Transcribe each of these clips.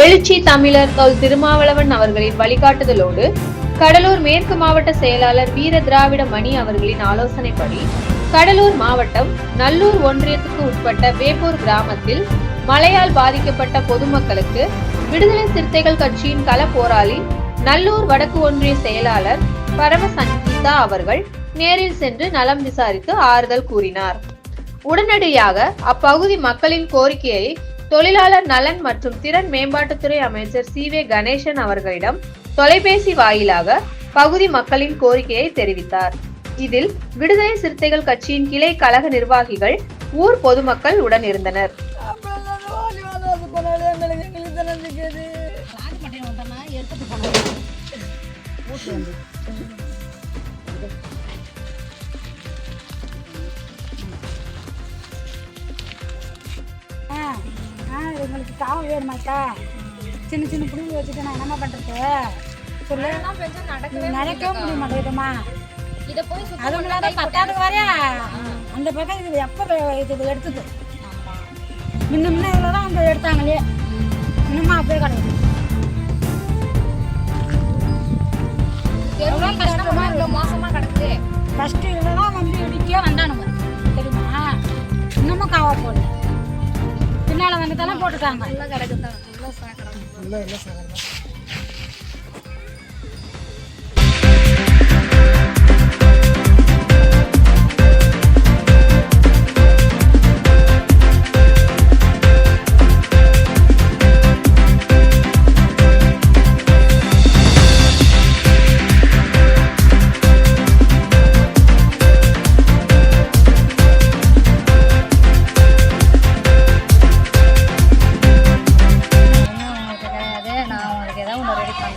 எழுச்சி தமிழர் கவுல் திருமாவளவன் அவர்களின் வழிகாட்டுதலோடு கடலூர் மேற்கு மாவட்ட செயலாளர் வீர திராவிட மணி அவர்களின் ஆலோசனைப்படி கடலூர் மாவட்டம் நல்லூர் ஒன்றியத்துக்கு உட்பட்ட வேப்பூர் கிராமத்தில் மழையால் பாதிக்கப்பட்ட பொதுமக்களுக்கு விடுதலை சிறுத்தைகள் கட்சியின் கள போராளி நல்லூர் வடக்கு ஒன்றிய செயலாளர் பரமசங்கீதா அவர்கள் நேரில் சென்று நலம் விசாரித்து ஆறுதல் கூறினார். உடனடியாக அப்பகுதி மக்களின் கோரிக்கையை தொழிலாளர் நலன் மற்றும் திறன் மேம்பாட்டுத்துறை அமைச்சர் சி வே கணேசன் அவர்களிடம் தொலைபேசி வாயிலாக பகுதி மக்களின் கோரிக்கையை தெரிவித்தார் இதில் விடுதலை சிறுத்தைகள் கட்சியின் கிளை கழக நிர்வாகிகள் ஊர் பொதுமக்கள் உடன் இருந்தனர் Yeah. மட்டையை வந்தோம்னா எடுத்துட்டு போனோம் வீட்டு வந்து ஆ ஆ எங்களுக்கு காவல் வேணுமாக்கா சின்ன சின்ன பிள்ளைங்க வச்சுட்டு நான் என்னம்மா பண்ணுறது சொல்லு. இது நடக்கவே முடிய மாட்டேங்குதுமா இதை போய் அதுவும் இல்லாத பத்தாவது வரையா? அந்த பக்கம் இது எப்போ இது எடுத்தது? முன்ன முன்ன இதில் தான் வந்து எடுத்தாங்களே. இன்னுமா அப்படியே கிடையாது எவ்வளோ கஷ்டமா இவ்வளோ மோசமா கிடக்குது ஃபஸ்ட்டு தான் வந்து இடிக்கே வந்தானுங்க தெரியுமா இன்னமும் காவா போடல பின்னால் வந்து தானே தான் நல்லா கிடக்குது? நல்லா சாக்கடம் உங்களுக்கு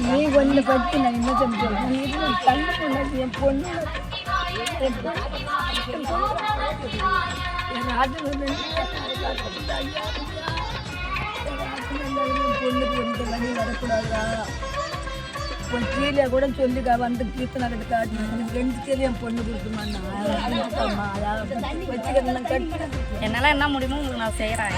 நீ ஒன்று பற்றி நான் என்ன சொல்லுறேன் நீ கண்ணு பொண்ணு என் பொண்ணு. என் பொண்ணுக்கு வரக்கூடாதா? உன் கீழே கூட சொல்லிக்கா வந்து கீர்த்தனை எடுக்காது ரெண்டு தேதி என் பொண்ணு கொடுக்குமா நான் வச்சுக்கிறேன் கட்டு என்னால் என்ன முடியுமோ உங்களுக்கு நான் செய்கிறேன்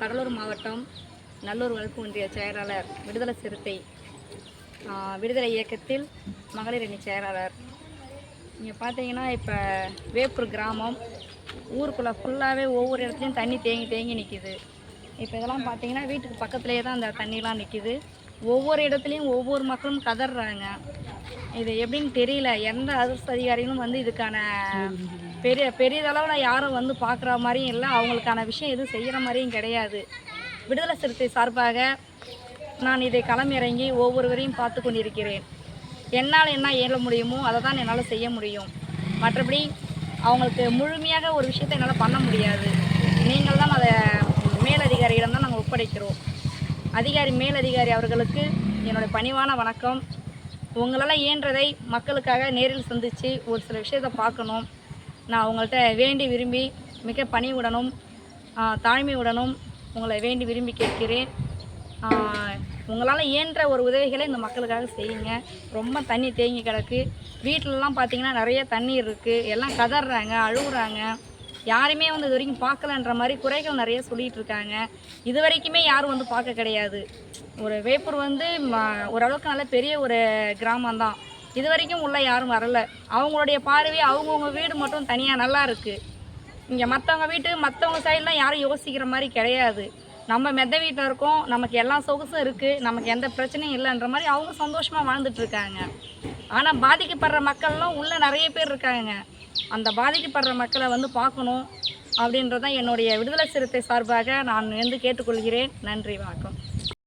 கடலூர் மாவட்டம் நல்லூர் வழக்கு ஒன்றிய செயலாளர் விடுதலை சிறுத்தை விடுதலை இயக்கத்தில் மகளிர் அணி செயலாளர். இங்கே பார்த்தீங்கன்னா இப்போ வேப்பூர் கிராமம் ஊருக்குள்ளே ஃபுல்லாகவே ஒவ்வொரு இடத்துலையும் தண்ணி தேங்கி தேங்கி நிற்கிது இப்போ இதெல்லாம் பார்த்தீங்கன்னா வீட்டுக்கு பக்கத்துலேயே தான் அந்த தண்ணிலாம் நிற்கிது ஒவ்வொரு இடத்துலையும் ஒவ்வொரு மக்களும் கதறாங்க இது எப்படின்னு தெரியல. எந்த அரசு அதிகாரிகளும் வந்து இதுக்கான பெரிய பெரியதளவில் யாரும் வந்து பார்க்குற மாதிரியும் இல்லை. அவங்களுக்கான விஷயம் எதுவும் செய்கிற மாதிரியும் கிடையாது. விடுதலை சிறுத்தை சார்பாக நான் இதை களமிறங்கி ஒவ்வொருவரையும் பார்த்து கொண்டிருக்கிறேன். என்னால் என்ன ஏற முடியுமோ அதை தான் என்னால் செய்ய முடியும். மற்றபடி அவங்களுக்கு முழுமையாக ஒரு விஷயத்தை என்னால் பண்ண முடியாது. நீங்கள் தான் அதை மேலதிகாரியிடம் தான் நாங்கள் ஒப்படைக்கிறோம். அதிகாரி மேலதிகாரி அவர்களுக்கு என்னுடைய பணிவான வணக்கம். உங்களால் இயன்றதை மக்களுக்காக நேரில் சந்தித்து ஒரு சில விஷயத்தை பார்க்கணும். நான் உங்கள்கிட்ட வேண்டி விரும்பி மிக பணிவுடனும் தாழ்மையுடனும் உங்களை வேண்டி விரும்பி கேட்கிறேன். உங்களால் இயன்ற ஒரு உதவிகளை இந்த மக்களுக்காக செய்யுங்க. ரொம்ப தண்ணி தேங்கி கிடக்கு. வீட்டிலலாம் பார்த்தீங்கன்னா நிறைய தண்ணீர் இருக்குது எல்லாம் கதறாங்க அழுகுறாங்க யாருமே வந்து இது வரைக்கும் பார்க்கலன்ற மாதிரி குறைகள் நிறைய சொல்லிட்டு இருக்காங்க இது வரைக்குமே யாரும் வந்து பார்க்க கிடையாது. ஒரு வேப்பூர் வந்து ஓரளவுக்கு நல்ல பெரிய ஒரு கிராமம் தான். இது வரைக்கும் உள்ள யாரும் வரல. அவங்களுடைய பார்வை அவங்கவுங்க வீடு மட்டும் தனியாக நல்லா இருக்குது இங்கே மற்றவங்க வீட்டு மற்றவங்க சைடெலாம் யாரும் யோசிக்கிற மாதிரி கிடையாது. நம்ம மெத்த வீட்டில் இருக்கோம் நமக்கு எல்லா சொகுசும் இருக்குது நமக்கு எந்த பிரச்சனையும் இல்லைன்ற மாதிரி அவங்க சந்தோஷமாக வாழ்ந்துட்டுருக்காங்க. ஆனால் பாதிக்கப்படுற மக்கள்லாம் உள்ளே நிறைய பேர் இருக்காங்க. அந்த பாதிக்கப்படுற மக்களை வந்து பார்க்கணும் அப்படின்றதான் என்னுடைய விடுதலை சிறுத்தை சார்பாக நான் வந்து கேட்டுக்கொள்கிறேன். நன்றி வணக்கம்.